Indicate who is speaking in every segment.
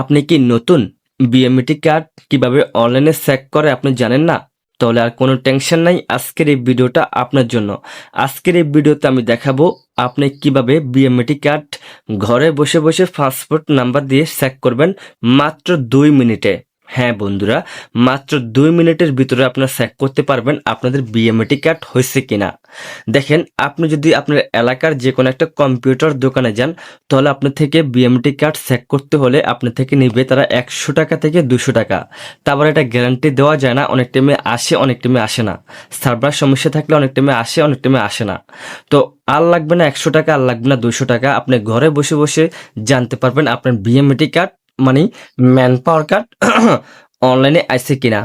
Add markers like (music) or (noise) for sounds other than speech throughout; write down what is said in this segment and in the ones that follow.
Speaker 1: আপনি কি নতুন বিএমটি কার্ড কীভাবে অনলাইনে চেক করে আপনি জানেন না? তাহলে আর কোনো টেনশন নাই আজকের এই ভিডিওটা আপনার জন্য। আজকের এই ভিডিওতে আমি দেখাবো আপনি কীভাবে বিএমটি কার্ড ঘরে বসে বসে পাসপোর্ট নাম্বার দিয়ে চেক করবেন মাত্র দুই মিনিটে। হ্যাঁ বন্ধুরা, মাত্র দুই মিনিটের ভিতরে আপনারা চেক করতে পারবেন আপনাদের বিএমইটি কার্ড হয়েছে কিনা। দেখেন, আপনি যদি আপনার এলাকার যে কোনো একটা কম্পিউটার দোকানে যান, তাহলে আপনার থেকে বিএমটি কার্ড চেক করতে হলে আপনার থেকে নিবে তারা একশো টাকা থেকে দুশো টাকা। তারপর এটা গ্যারান্টি দেওয়া যায় না, অনেক টাইমে আসে, অনেক টাইমে আসে না। সার্ভার সমস্যা থাকলে অনেক টাইমে আসে, অনেক টাইমে আসে না। তো আর লাগবে না একশো টাকা, আর লাগবে না দুশো টাকা, আপনি ঘরে বসে বসে জানতে পারবেন আপনার বিএমটি কার্ড মানে ম্যান পাওয়ার কার্ড (clears throat) অনলাইনে আইছে কিনা?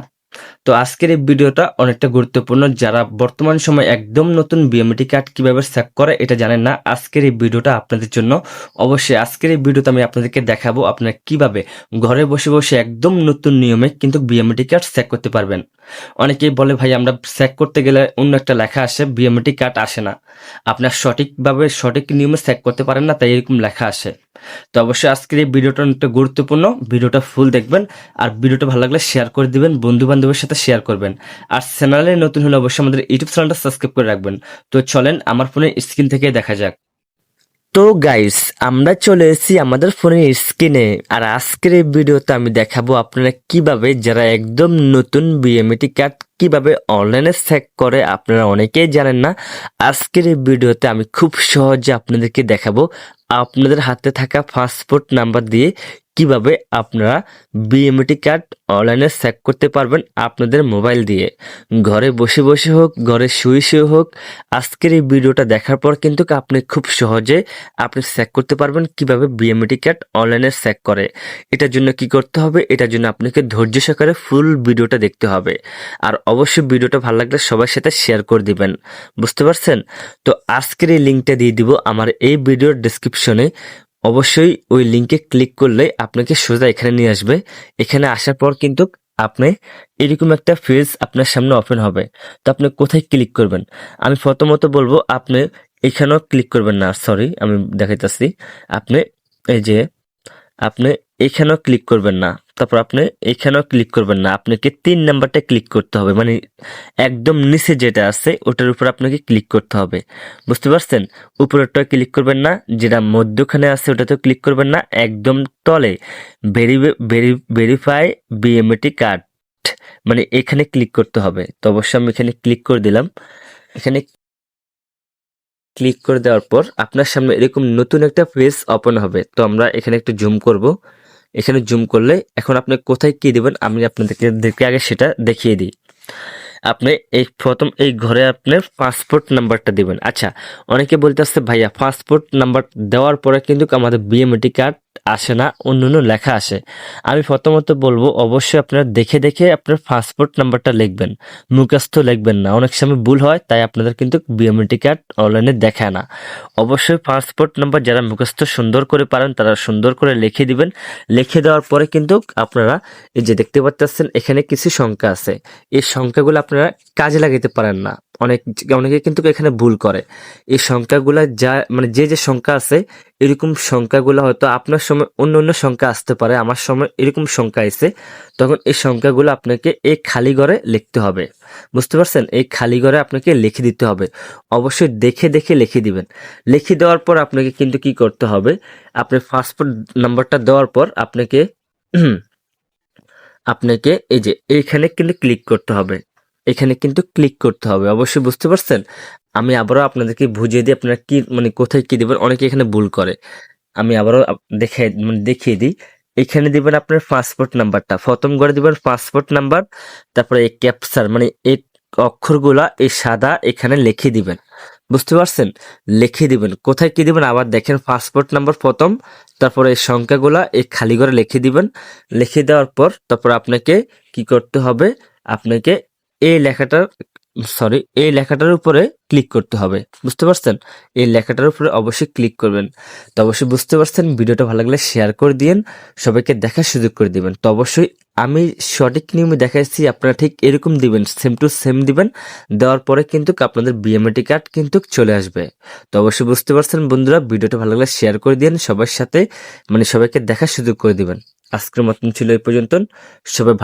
Speaker 1: তো আজকের এই ভিডিওটা অনেকটা গুরুত্বপূর্ণ। যারা বর্তমান সময় একদম নতুন বিএমটি কার্ড কীভাবে চেক করে এটা জানেন না, আজকের এই ভিডিওটা আপনাদের জন্য। অবশ্যই আজকের এই ভিডিওতে আমি আপনাদেরকে দেখাবো আপনারা কীভাবে ঘরে বসে বসে একদম নতুন নিয়মে কিন্তু বিএমটি কার্ড চেক করতে পারবেন। অনেকেই বলে, ভাই, আমরা চেক করতে গেলে অন্য একটা লেখা আসে বিএমটি কার্ড আসে না। আপনার সঠিকভাবে সঠিক নিয়মে চেক করতে পারেন না, তাই এরকম লেখা আসে। তো অবশ্যই আজকের এই ভিডিওটা অনেকটা গুরুত্বপূর্ণ। ভিডিওটা ফুল দেখবেন আর ভিডিওটা ভালো লাগলে শেয়ার করে দিবেন বন্ধু বান্ধবের সাথে শেয়ার করবেন। আর চ্যানেলে নতুন হলে অবশ্যই আমাদের ইউটিউব চ্যানেলটা সাবস্ক্রাইব করে রাখবেন। তো চলেন আমার ফোনের স্ক্রিন থেকে দেখা যাক। তো গাইস আমরা চলে এসেছি আমাদের ফোনের স্ক্রিনে আর আজকের এই ভিডিওতে আমি দেখাবো আপনারা কীভাবে যারা একদম নতুন বিএমএটি কার্ড কীভাবে অনলাইনে চেক করে, আপনারা অনেকেই জানেন না। আজকের এই ভিডিওতে আমি খুব সহজে আপনাদেরকে দেখাবো। আপনাদের হাতে থাকা পাসপোর্ট নাম্বার দিয়ে কীভাবে আপনারা বিএমটি কার্ড অনলাইনে চেক করতে পারবেন আপনাদের মোবাইল দিয়ে। ঘরে বসে বসে হোক, ঘরে শুয়ে শুয়ে হোক, আজকের এই ভিডিওটা দেখার পর কিন্তু আপনি খুব সহজে আপনি চেক করতে পারবেন কীভাবে বিএমটি কার্ড অনলাইনে চেক করে। এটার জন্য কি করতে হবে? এটার জন্য আপনাকে ধৈর্য সহকারে ফুল ভিডিওটা দেখতে হবে। আর অবশ্যই ভিডিওটা ভালো লাগলে সবার সাথে শেয়ার করে দিবেন। বুঝতে পারছেন? তো আজকের এই লিঙ্কটা দিয়ে দিব আমার এই ভিডিওর ডিসক্রিপশনে অবশ্যই ওই লিঙ্কে ক্লিক করলে আপনাকে সোজা এখানে নিয়ে আসবে। এখানে আসার পর কিন্তু আপনি এরকম একটা ফিজ আপনার সামনে ওপেন হবে। তো আপনি কোথায় ক্লিক করবেন? আমি প্রথমত বলব, আপনি এখানেও ক্লিক করবেন না সরি আমি দেখাইতেছি। আপনি এই যে, আপনি এখানেও ক্লিক করবেন না। তারপর আপনি এখানেও ক্লিক করবেন না। আপনাকে তিন নাম্বারটা ক্লিক করতে হবে। মানে একদম নিচে যেটা আছে, ওটার উপর আপনাকে ক্লিক করতে হবে। বুঝতে পারছেন? উপরেরটা ক্লিক করবেন না। যেটা মধ্যখানে আছে, ওটাতেও ক্লিক করবেন না। একদম তলে ভেরি ভেরিফাই বিএমএটি কার্ড মানে এখানে ক্লিক করতে হবে। তো অবশ্যই আমি এখানে ক্লিক করে দিলাম। এখানে ক্লিক করে দেওয়ার পর আপনার সামনে এরকম নতুন একটা পেজ ওপেন হবে। তো আমরা এখানে একটু জুম করব। এখানে জুম করলে এখন আপনি কোথায় কী দেবেন, আমি আপনাদেরকে দেখে আগে সেটা দেখিয়ে দিই। আপনি এই প্রথম এই ঘরে আপনার পাসপোর্ট নাম্বারটা দিবেন। আচ্ছা অনেকে বলতে আসছে, ভাইয়া পাসপোর্ট নাম্বার দেওয়ার পরে কিন্তু আমাদের বিএমটি কার্ড আসে না, অন্য অন্য লেখা আসে। আমি প্রথমত বলব, অবশ্যই আপনারা দেখে দেখে আপনার পাসপোর্ট নাম্বারটা লিখবেন। মুখস্থ লিখবেন না। অনেক সময় ভুল হয়, তাই আপনাদের কিন্তু বিএমটি কার্ড অনলাইনে দেখায় না। অবশ্যই পাসপোর্ট নাম্বার যারা মুখস্থ সুন্দর করে পারেন, তারা সুন্দর করে লিখে দিবেন। লিখে দেওয়ার পরে কিন্তু আপনারা এই যে দেখতে পাচ্ছেন এখানে কিছু সংখ্যা আছে। এই সংখ্যাগুলো আপনারা কাজে লাগাতে পারেন না। অনেক, অনেকে কিন্তু এখানে ভুল করে। এই সংখ্যাগুলো যা মানে যে যে সংখ্যা আছে, এরকম সংখ্যাগুলো হয়তো আপনার সময় অন্য অন্য সংখ্যা আসতে পারে, আমার সময় এরকম সংখ্যা এসে, তখন এই সংখ্যাগুলো আপনাকে এই খালি ঘরে লিখতে হবে। বুঝতে পারছেন? এই খালি ঘরে আপনাকে লিখে দিতে হবে। অবশ্যই দেখে দেখে লিখে দিবেন। লিখে দেওয়ার পর আপনাকে কিন্তু কি করতে হবে? আপনি পাসপোর্ট নাম্বারটা দেওয়ার পর আপনাকে আপনাকে এই যে এইখানে কিন্তু ক্লিক করতে হবে। এখানে কিন্তু ক্লিক করতে হবে। অবশ্যই বুঝতে পারছেন? আমি আবারও আপনাদেরকে বুঝিয়ে দিই, আপনারা কি মানে কোথায় কী দেবেন? অনেকে এখানে ভুল করে। আমি আবারও দেখে মানে দেখিয়ে দিই। এখানে দিবেন আপনার পাসপোর্ট নাম্বারটা প্রথম করে দিবেন পাসপোর্ট নাম্বার তারপরে এই ক্যাপচার মানে এই অক্ষরগুলা এই সাদা এখানে লিখে দিবেন। বুঝতে পারছেন? লিখে দিবেন। কোথায় কি দিবেন? আবার দেখেন পাসপোর্ট নাম্বার প্রথম, তারপরে এই সংখ্যাগুলা এই খালি করে লিখে দিবেন। লিখে দেওয়ার পর তারপর আপনাকে কি করতে হবে? আপনাকে এই লেখাটা সরি, এই লেখাটার উপরে ক্লিক করতে হবে, বুঝতে পারছেন? এই লেখাটার উপরে অবশ্যই ক্লিক করবেন। তো অবশ্যই বুঝতে পারছেন, ভিডিওটা ভালো লাগলে শেয়ার করে দিন সবাইকে দেখার সুযোগ করে দিবেন। তো অবশ্যই আমি সঠিক নিয়মে দেখাচ্ছি আপনারা ঠিক এরকম দিবেন সেম টু সেম দিবেন, দেওয়ার পরে কিন্তু আপনাদের বিএমএটি কার্ড কিন্তু চলে আসবে। তো অবশ্যই বুঝতে পারছেন বন্ধুরা, ভিডিওটা ভালো লাগলে শেয়ার করে দিন সবার সাথে মানে সবাইকে দেখার সুযোগ করে দিবেন। আজকের মতন ছিল এই পর্যন্ত সবাই